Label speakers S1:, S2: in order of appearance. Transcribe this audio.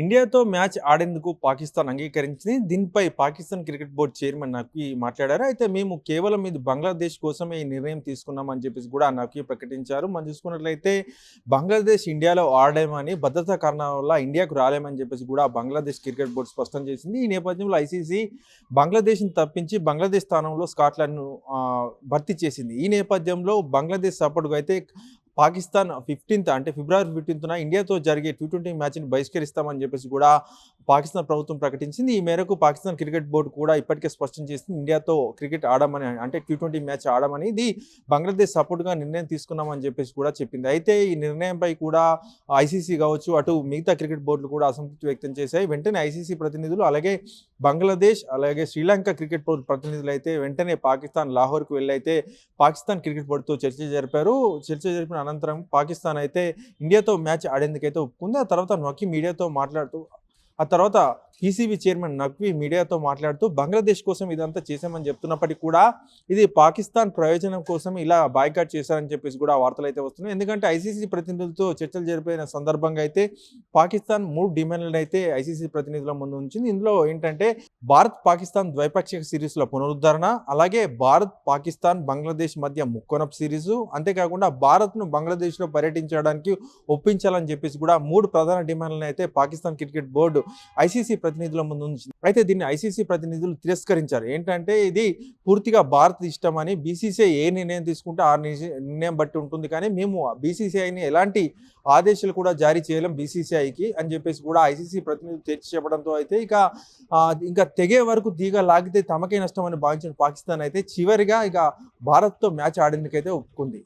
S1: ఇండియాతో match ఆడేందుకు Pakistan అంగీకరించింది. దీనిపై Pakistan cricket board chairman Naqvi మాట్లాడారు. అయితే మేము కేవలం ఇది బంగ్లాదేశ్ కోసమే ఈ నిర్ణయం తీసుకున్నామని చెప్పేసి కూడా నక్వీ ప్రకటించారు. మనం చూసుకున్నట్లయితే బంగ్లాదేశ్ ఇండియాలో ఆడేమని భద్రతా కారణాల వల్ల ఇండియాకు రాలేమని చెప్పేసి కూడా బంగ్లాదేశ్ క్రికెట్ బోర్డు స్పష్టం చేసింది. ఈ నేపథ్యంలో ఐసీసీ బంగ్లాదేశ్ని తప్పించి బంగ్లాదేశ్ స్థానంలో స్కాట్లాండ్ను భర్తీ చేసింది. ఈ నేపథ్యంలో బంగ్లాదేశ్ సపోర్టుగా అయితే పాకిస్తాన్ ఫిఫ్టీన్త్ అంటే ఫిబ్రవరి ఫిఫ్టీన్త్న ఇండియాతో జరిగే టీ ట్వంటీ మ్యాచ్ని బహిష్కరిస్తామని చెప్పేసి కూడా పాకిస్తాన్ ప్రభుత్వం ప్రకటించింది. ఈ మేరకు పాకిస్తాన్ క్రికెట్ బోర్డు కూడా ఇప్పటికే స్పష్టం చేసింది. ఇండియాతో క్రికెట్ ఆడమని అంటే టీ ట్వంటీ మ్యాచ్ ఆడమని ఇది బంగ్లాదేశ్ సపోర్ట్గా నిర్ణయం తీసుకున్నామని చెప్పేసి కూడా చెప్పింది. అయితే ఈ నిర్ణయంపై కూడా ఐసీసీ కావచ్చు అటు మిగతా క్రికెట్ బోర్డులు కూడా అసంతృప్తి వ్యక్తం చేశాయి. వెంటనే ఐసీసీ ప్రతినిధులు అలాగే బంగ్లాదేశ్ అలాగే శ్రీలంక క్రికెట్ బోర్డు ప్రతినిధులు అయితే వెంటనే పాకిస్తాన్ లాహోర్కు వెళ్ళైతే పాకిస్తాన్ క్రికెట్ బోర్డుతో చర్చ జరిపారు. చర్చ జరిపిన అనంతరం పాకిస్తాన్ అయితే ఇండియాతో మ్యాచ్ ఆడేందుకైతే ఒప్పుకుంది. ఆ తర్వాత నొక్కి మీడియాతో మాట్లాడుతూ ఆ తర్వాత టీసీబీ చైర్మన్ నక్వీ మీడియాతో మాట్లాడుతూ బంగ్లాదేశ్ కోసం ఇదంతా చేశామని చెప్తున్నప్పటికీ కూడా ఇది పాకిస్తాన్ ప్రయోజనం కోసం ఇలా బాయ్కాట్ చేశారని చెప్పేసి కూడా వార్తలు అయితే వస్తున్నాయి. ఎందుకంటే ఐసీసీ ప్రతినిధులతో చర్చలు జరిపిన సందర్భంగా అయితే పాకిస్తాన్ మూడు డిమాండ్లను అయితే ఐసీసీ ప్రతినిధుల ముందు ఉంచింది. ఇందులో ఏంటంటే భారత్ పాకిస్తాన్ ద్వైపాక్షిక సిరీస్ల పునరుద్ధరణ అలాగే భారత్ పాకిస్తాన్ బంగ్లాదేశ్ మధ్య ముక్కొనప్ సిరీసు అంతేకాకుండా భారత్ను బంగ్లాదేశ్లో పర్యటించడానికి ఒప్పించాలని చెప్పేసి కూడా మూడు ప్రధాన డిమాండ్లను అయితే పాకిస్తాన్ క్రికెట్ బోర్డు ఐసీసీ ప్రతినిధుల ముందు ఉంచింది అయితే దీన్ని ఐసీసీ ప్రతినిధులు తిరస్కరించారు. ఏంటంటే ఇది పూర్తిగా భారత్ ఇష్టం అని బీసీసీఐ ఏ నిర్ణయం తీసుకుంటే ఆ నిర్ణయం- నిర్ణయం బట్టి ఉంటుంది. కానీ మేము బీసీసీఐని ఎలాంటి ఆదేశాలు కూడా జారీ చేయలేం బీసీసీఐకి అని చెప్పేసి కూడా ఐసీసీ ప్రతినిధులు తెచ్చి చెప్పడంతో అయితే ఇక ఇంకా తెగే వరకు తీగ లాగితే తమకే నష్టం అని భావించిన పాకిస్తాన్ అయితే చివరిగా ఇక భారత్తో మ్యాచ్ ఆడేందుకైతే ఒప్పుకుంది.